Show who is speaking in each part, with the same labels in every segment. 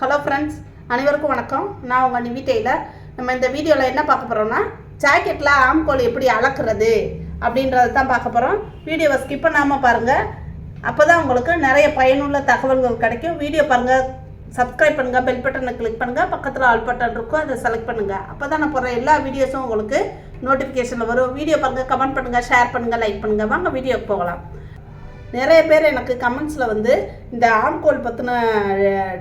Speaker 1: Hello friends அனைவருக்கும் வணக்கம். நான் உங்கள் நிவி டெய்லர். நம்ம இந்த வீடியோவில் என்ன பார்க்க போகிறோம்னா ஜாக்கெட்டில் ஆம்கோல் எப்படி அளக்குறது அப்படின்றத தான் பார்க்க போகிறோம் வீடியோவை ஸ்கிப் பண்ணாமல் பாருங்கள் அப்போ தான் உங்களுக்கு நிறைய பயனுள்ள தகவல்கள் கிடைக்கும். வீடியோ பாருங்கள் சப்ஸ்கிரைப் பண்ணுங்கள் பெல் பட்டனை கிளிக் பண்ணுங்கள் பக்கத்தில் ஆல் பட்டன் இருக்கும் அதை செலக்ட் பண்ணுங்கள் அப்போ தான் நான் போடுற எல்லா வீடியோஸும் உங்களுக்கு நோட்டிஃபிகேஷனில் வரும். வீடியோ பாருங்கள் கமெண்ட் பண்ணுங்கள் ஷேர் பண்ணுங்கள் லைக் பண்ணுங்கள் வாங்க வீடியோக்கு போகலாம். நிறைய பேர் எனக்கு கமெண்ட்ஸில் வந்து இந்த ஆண்கோல் பற்றின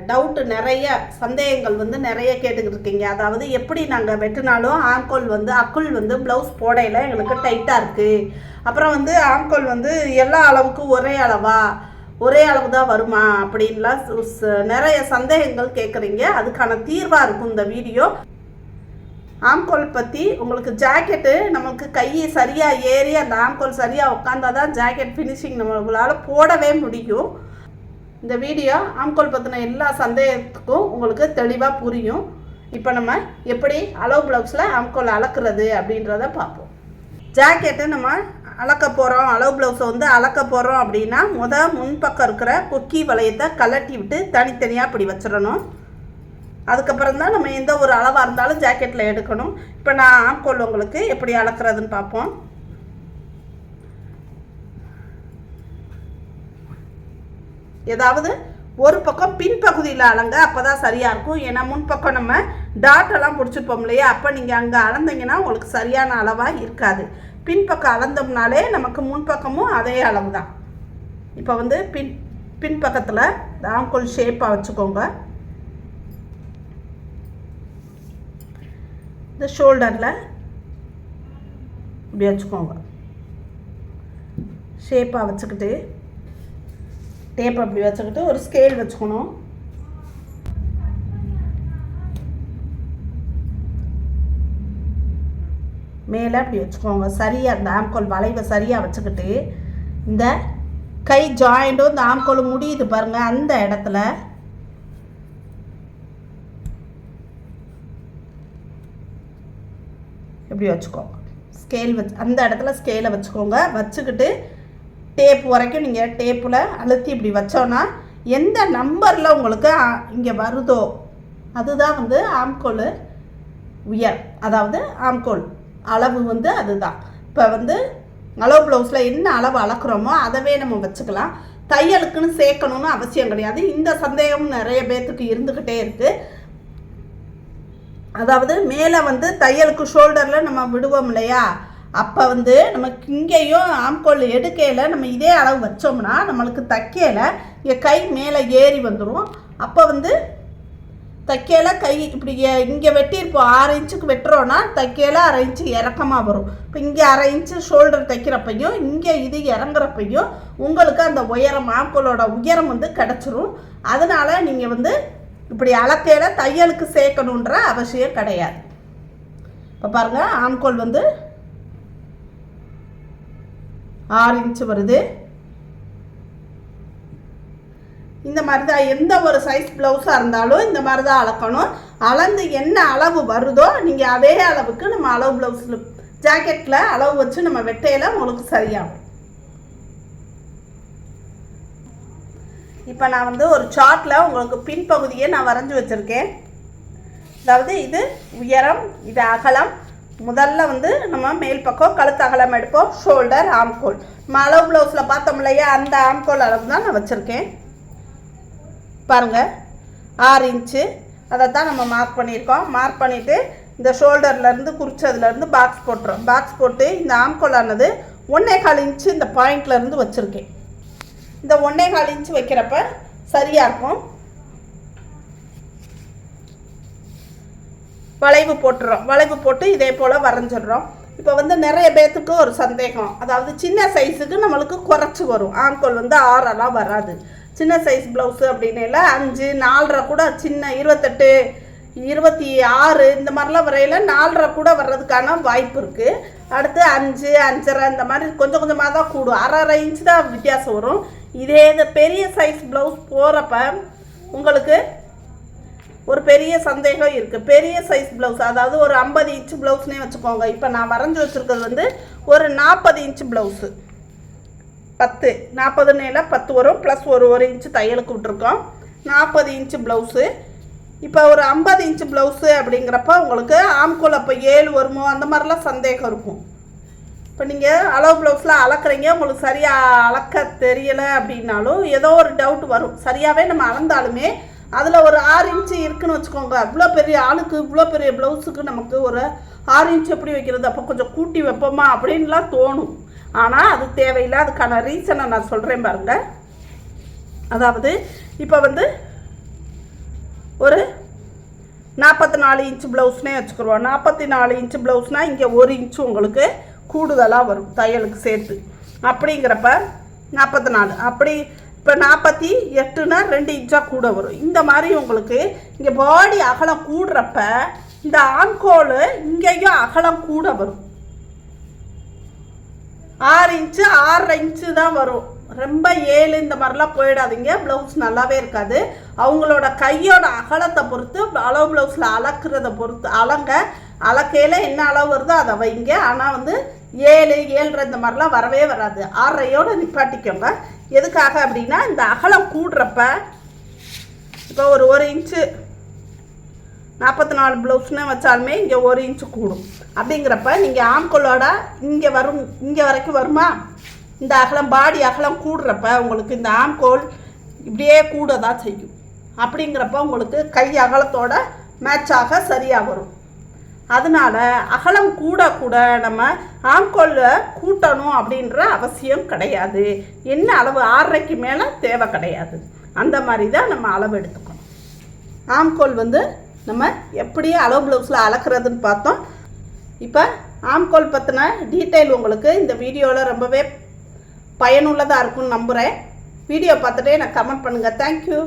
Speaker 1: டவுட்டு நிறைய சந்தேகங்கள் வந்து நிறைய கேட்டுக்கிட்டு இருக்கீங்க. அதாவது எப்படி நாங்கள் வெட்டினாலும் ஆண்கோல் வந்து அக்குள் வந்து ப்ளவுஸ் போடையில் எங்களுக்கு டைட்டாக இருக்குது அப்புறம் வந்து ஆண்கோல் வந்து எல்லா அளவுக்கும் ஒரே அளவா ஒரே அளவு தான் வருமா அப்படின்லாம் நிறைய சந்தேகங்கள் கேட்குறீங்க அதுக்கான தீர்வாக இருக்கும் இந்த வீடியோ. ஆம்கோல் பற்றி உங்களுக்கு ஜாக்கெட்டு நம்மளுக்கு கை சரியாக ஏறி அந்த ஆம்கோல் சரியாக உட்காந்தா தான் ஜாக்கெட் ஃபினிஷிங் நம்மளால் போடவே முடியும். இந்த வீடியோ ஆம்கோல் பற்றின எல்லா சந்தேகத்துக்கும் உங்களுக்கு தெளிவாக புரியும். இப்போ நம்ம எப்படி அளவு ப்ளவுஸில் ஆம்கோல் அளக்குறது அப்படின்றத பார்ப்போம். ஜாக்கெட்டு நம்ம அளக்க போகிறோம் அளவு ப்ளவுஸை வந்து அளக்க போகிறோம் அப்படின்னா முத முன்பக்கம் இருக்கிற கொக்கி வளையத்தை கலட்டி விட்டு தனித்தனியாக அப்படி வச்சிடணும். அதுக்கப்புறம் தான் நம்ம எந்த ஒரு அளவாக இருந்தாலும் ஜாக்கெட்டில் எடுக்கணும். இப்போ நான் ஆம்கோல் உங்களுக்கு எப்படி அளக்குறதுன்னு பார்ப்போம். ஏதாவது ஒரு பக்கம் பின்பகுதியில் அளங்க அப்போ தான் சரியாக இருக்கும். ஏன்னா முன்பக்கம் நம்ம டாட்டெல்லாம் பிடிச்சிருப்போம் இல்லையா? அப்போ நீங்கள் அங்கே அளந்தீங்கன்னா உங்களுக்கு சரியான அளவாக இருக்காது. பின்பக்கம் அளந்தோம்னாலே நமக்கு முன்பக்கமும் அதே அளவு தான் இப்போ வந்து பின் பின்பக்கத்தில் இந்த ஆம்கோல் ஷேப்பாக வச்சுக்கோங்க. இந்த ஷோல்டரில் இப்படி வச்சுக்கோங்க. ஷேப்பாக வச்சுக்கிட்டு டேப் அப்படி வச்சுக்கிட்டு ஒரு ஸ்கேல் வச்சுக்கணும். மேலே அப்படி வச்சுக்கோங்க. சரியாக இந்த ஆம்கோல் வளைவை சரியாக வச்சுக்கிட்டு இந்த கை ஜாயிண்ட்டும் இந்த ஆம்கோல் முடியுது பாருங்கள் அந்த இடத்துல இப்படி வச்சுக்கோங்க. ஸ்கேல் வச்சு அந்த இடத்துல ஸ்கேலை வச்சுக்கோங்க. வச்சுக்கிட்டு டேப் வரைக்கும் நீங்கள் டேப்பில் அழுத்தி இப்படி வச்சோன்னா எந்த நம்பரில் உங்களுக்கு இங்கே வருதோ அதுதான் வந்து ஆம்கோல் உயர். அதாவது ஆம்கோல் அளவு வந்து அதுதான். இப்போ வந்து அளவு ப்ளவுஸில் என்ன அளவு அளக்குறோமோ அதவே நம்ம வச்சுக்கலாம். தையலுக்குன்னு சேர்க்கணும்னு அவசியம் கிடையாது. இந்த சந்தேகம் நிறைய பேர்த்துக்கு இருந்துக்கிட்டே இருக்குது அதாவது மேலே வந்து தையலுக்கு ஷோல்டரில் நம்ம விடுவோம் இல்லையா? அப்போ வந்து நமக்கு இங்கேயும் ஆம்கோல் எடுக்கையில் நம்ம இதே அளவு வச்சோம்னா நம்மளுக்கு தைக்கையில் இங்கே கை மேலே ஏறி வந்துடும் அப்போ வந்து தைக்கையில் கை இப்படி இங்கே வெட்டியிருப்போம் ஆறு இன்ச்சுக்கு வெட்டுறோன்னா தைக்கையில் அரை இன்ச்சு இறக்கமாக வரும். இப்போ இங்கே அரை இன்ச்சு ஷோல்டர் தைக்கிறப்பையும் இங்கே இது இறங்குறப்பையும் உங்களுக்கு அந்த உயரம் ஆம்கோலோட உயரம் வந்து கிடச்சிரும். அதனால் நீங்கள் வந்து இப்படி அளக்கையில் தையலுக்கு சேர்க்கணுன்ற அவசியம் கிடையாது. இப்போ பாருங்கள் ஆம்கோல் வந்து ஆறு இன்ச்சு வருது. இந்த மாதிரி தான் எந்த ஒரு சைஸ் ப்ளவுஸாக இருந்தாலும் இந்த மாதிரி தான் அளக்கணும். அளந்து என்ன அளவு வருதோ நீங்கள் அதே அளவுக்கு நம்ம அளவு ப்ளவுஸில் ஜாக்கெட்டில் அளவு வச்சு நம்ம வெட்டையில் உங்களுக்கு சரியாகும். இப்போ நான் வந்து ஒரு சார்ட்டில் உங்களுக்கு பின்பகுதியை நான் வரைஞ்சி வச்சுருக்கேன். அதாவது இது உயரம் இது அகலம். முதல்ல வந்து நம்ம மேல் பக்கம் கழுத்து அகலம் எடுப்போம் ஷோல்டர் ஆம்கோல் நம்ம அளவு ப்ளவுஸில் பார்த்தோம் இல்லையா அந்த ஆம்கோல் அளவு தான் நான் வச்சுருக்கேன். பாருங்கள் ஆறு இன்ச்சு அதை தான் நம்ம மார்க் பண்ணியிருக்கோம். மார்க் பண்ணிவிட்டு இந்த ஷோல்டர்லேருந்து குறிச்சதுலேருந்து பாக்ஸ் போட்டுறோம். பாக்ஸ் போட்டு இந்த ஆம்கோலானது ஒன்றே கால் இன்ச்சு இந்த பாயிண்ட்லேருந்து வச்சுருக்கேன். இந்த ஒன்றே கால் இன்ச்சு வைக்கிறப்ப சரியாக இருக்கும். வளைவு போட்டுறோம். வளைவு போட்டு இதே போல் வரைஞ்சிடுறோம். இப்போ வந்து நிறைய பேர்த்துக்கு ஒரு சந்தேகம். அதாவது சின்ன சைஸுக்கு நம்மளுக்கு குறைச்சி வரும். ஆண்கோல் வந்து ஆறெல்லாம் வராது. சின்ன சைஸ் ப்ளவுஸு அப்படின்னு அஞ்சு நாலரை கூட சின்ன இருபத்தெட்டு இருபத்தி ஆறு இந்த மாதிரிலாம் வரையில நாலரை கூட வர்றதுக்கான வாய்ப்பு இருக்குது அடுத்து அஞ்சு அஞ்சரை இந்த மாதிரி கொஞ்சம் கொஞ்சமாக தான் கூடும். அரை அரை இன்ச்சு தான் வித்தியாசம் வரும். இதே இந்த பெரிய சைஸ் ப்ளவுஸ் போகிறப்ப உங்களுக்கு ஒரு பெரிய சந்தேகம் இருக்குது பெரிய சைஸ் ப்ளவுஸ் அதாவது ஒரு ஐம்பது இன்ச்சு ப்ளவுஸ்னே வச்சுக்கோங்க. இப்போ நான் வரைஞ்சி வச்சுருக்கிறது வந்து ஒரு நாற்பது இன்ச்சு ப்ளவுஸு பத்து நாற்பது நேல பத்து வரும். ப்ளஸ் ஒரு ஒரு இன்ச்சு தையலுக்கு விட்ருக்கோம் நாற்பது இன்ச்சு ப்ளவுஸு இப்போ ஒரு ஐம்பது இன்ச்சு ப்ளவுஸு அப்படிங்கிறப்ப உங்களுக்கு ஆம்கோல் அப்போ ஏழு வருமோ? அந்த மாதிரிலாம் சந்தேகம் இருக்கும். இப்போ நீங்கள் அளவு ப்ளவுஸ்லாம் அளக்குறீங்க உங்களுக்கு சரியாக அளக்க தெரியலை அப்படின்னாலும் ஏதோ ஒரு டவுட் வரும். சரியாகவே நம்ம அளந்தாலுமே அதில் ஒரு ஆறு இன்ச்சு இருக்குன்னு வச்சுக்கோங்க. இவ்வளோ பெரிய ஆளுக்கு இவ்வளோ பெரிய ப்ளவுஸுக்கு நமக்கு ஒரு ஆறு இன்ச் எப்படி வைக்கிறது? அப்போ கொஞ்சம் கூட்டி வைப்போமா அப்படின்லாம் தோணும். ஆனால் அது தேவையில்லை. அதுக்கான ரீசனை நான் சொல்கிறேன் பாருங்க. அதாவது இப்போ வந்து ஒரு நாற்பத்தி நாலு இன்ச்சு ப்ளவுஸ்னே வச்சுக்கிறோம். நாற்பத்தி நாலு இன்ச்சு ப்ளவுஸ்னால் இங்கே ஒரு இன்ச்சு உங்களுக்கு கூடுதலாக வரும் தையலுக்கு சேர்த்து. அப்படிங்கிறப்ப நாற்பத்தி நாலு அப்படி இப்போ நாற்பத்தி எட்டுனா ரெண்டு இன்ச்சாக கூட வரும். இந்த மாதிரி உங்களுக்கு இங்கே பாடி அகலம் கூடுறப்ப இந்த ஆண்கோல் இங்கேயும் அகலம் கூட வரும். ஆறு இன்ச்சு ஆறரை இன்ச்சு தான் வரும். ரொம்ப ஏழு இந்த மாதிரிலாம் போயிடாதீங்க. ப்ளவுஸ் நல்லாவே இருக்காது. அவங்களோட கையோட அகலத்தை பொறுத்து அளவு ப்ளவுஸில் அளக்குறத பொறுத்து அளங்க அளக்கையில் என்ன அளவு வருதோ அதை வைங்க. ஆனால் வந்து ஏழு ஏழரை இந்த மாதிரிலாம் வரவே வராது. ஆறரையோடு நிப்பாட்டிக்கோங்க. எதுக்காக அப்படின்னா இந்த அகலம் கூடுறப்ப இப்போ ஒரு ஒரு இன்ச்சு நாற்பத்தி நாலு ப்ளவுஸ்னு வச்சாலுமே இங்கே ஒரு இன்ச்சு கூடும். அப்படிங்கிறப்ப நீங்கள் ஆம்கோலோட இங்கே வரும் இங்கே வரைக்கும் வருமா? இந்த அகலம் பாடி அகலம் கூடுறப்ப உங்களுக்கு இந்த ஆம்கோல் இப்படியே கூட தான் செய்யும். அப்படிங்கிறப்ப உங்களுக்கு கை அகலத்தோட மேட்சாக சரியாக வரும். அதனால அகலம் கூட கூட நம்ம ஆம்கோலில் கூட்டணும் அப்படின்ற அவசியம் கிடையாது. என்ன அளவு? ஆறரைக்கு மேலே தேவை கிடையாது. அந்த மாதிரி தான் நம்ம அளவு எடுத்துக்கணும். ஆம்கோல் வந்து நம்ம எப்படி அளவு ப்ளவுஸில் அளக்குறதுன்னு பார்த்தோம். இப்போ ஆம்கோல் பற்றின டீட்டெயில் உங்களுக்கு இந்த வீடியோவில் ரொம்பவே பயனுள்ளதாக இருக்கும்னு நம்புகிறேன் வீடியோ பார்த்துட்டே எனக்கு கமெண்ட் பண்ணுங்கள் தேங்க்யூ